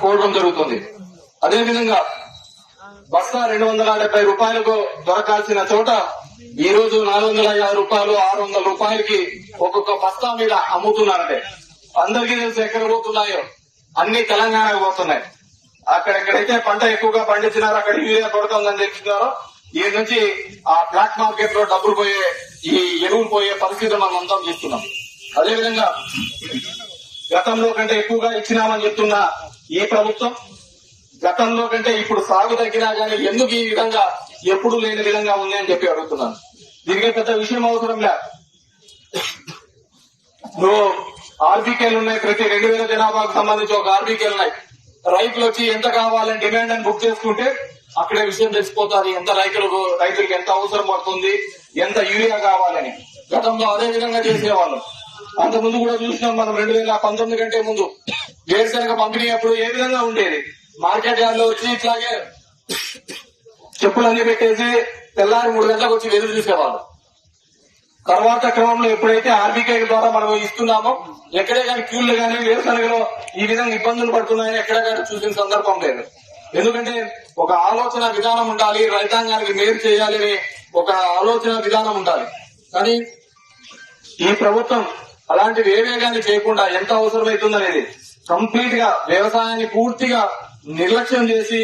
కోరడం జరుగుతుంది. అదేవిధంగా బస్తా రెండు వందల డెబ్బై రూపాయలకు దొరకాల్సిన చోట ఈ రోజు నాలుగు వందల యాభై రూపాయలు ఆరు వందల రూపాయలకి ఒక్కొక్క బస్తా మీద అమ్ముతున్నారంటే అందరికీ తెలుసు ఎక్కడ పోతున్నాయో. అన్ని తెలంగాణకు పోతున్నాయి. అక్కడెక్కడైతే పంట ఎక్కువగా పండించినారో అక్కడ యూరియా కొడుతుందని తెలుస్తున్నారో ఈ నుంచి ఆ బ్లాక్ మార్కెట్లో డబ్బులు పోయే ఈ ఎరువులు పోయే పరిస్థితి మనం అంతం చేస్తున్నాం. అదేవిధంగా గతంలో కంటే ఎక్కువగా ఇచ్చినామని చెప్తున్నా ఈ ప్రభుత్వం? గతంలో కంటే ఇప్పుడు సాగు తగ్గినా గానీ ఎందుకు ఈ విధంగా ఎప్పుడు లేని విధంగా ఉంది అని చెప్పి అడుగుతున్నాను. దీనికి పెద్ద విషయం అవసరం లే. నువ్వు ఆర్బీకేలు ఉన్నాయి ప్రతి రెండు వేల జనాభాకు సంబంధించి ఒక ఆర్బీకేలు ఉన్నాయి. రైతులు వచ్చి ఎంత కావాలని డిమాండ్ అని బుక్ చేసుకుంటే అక్కడే విషయం తెలిసిపోతుంది. ఎంత రైతులకు రైతులకు ఎంత అవసరం పడుతుంది ఎంత యూరియా కావాలని. గతంలో అదే విధంగా చేసేవాళ్ళం. అంతకుముందు ముందు కూడా చూసినాం మనం రెండు వేల పంతొమ్మిది కంటే ముందు. వేరుశనగ పంపిణీ అప్పుడు ఏ విధంగా ఉండేది? మార్కెట్ యార్డ్ వచ్చి ఇట్లాగే చెప్పులన్నీ పెట్టేసి తెల్లారి మూడు గంటలకు వచ్చి ఎదురు చూసేవాళ్ళు. తర్వాత క్రమంలో ఎప్పుడైతే ఆర్బీకే ద్వారా మనం ఇస్తున్నామో ఎక్కడే కానీ క్యూలు కానీ వేరుశనగలో ఈ విధంగా ఇబ్బందులు పడుతున్నాయని ఎక్కడ కానీ చూసిన సందర్భం లేదు. ఎందుకంటే ఒక ఆలోచన విధానం ఉండాలి రైతాంగానికి మేలు చేయాలని ఒక ఆలోచన విధానం ఉండాలి. కానీ ఈ ప్రభుత్వం అలాంటివి ఏవే కానీ చేయకుండా ఎంత అవసరమవుతుందనేది కంప్లీట్గా వ్యవసాయాన్ని పూర్తిగా నిర్లక్ష్యం చేసి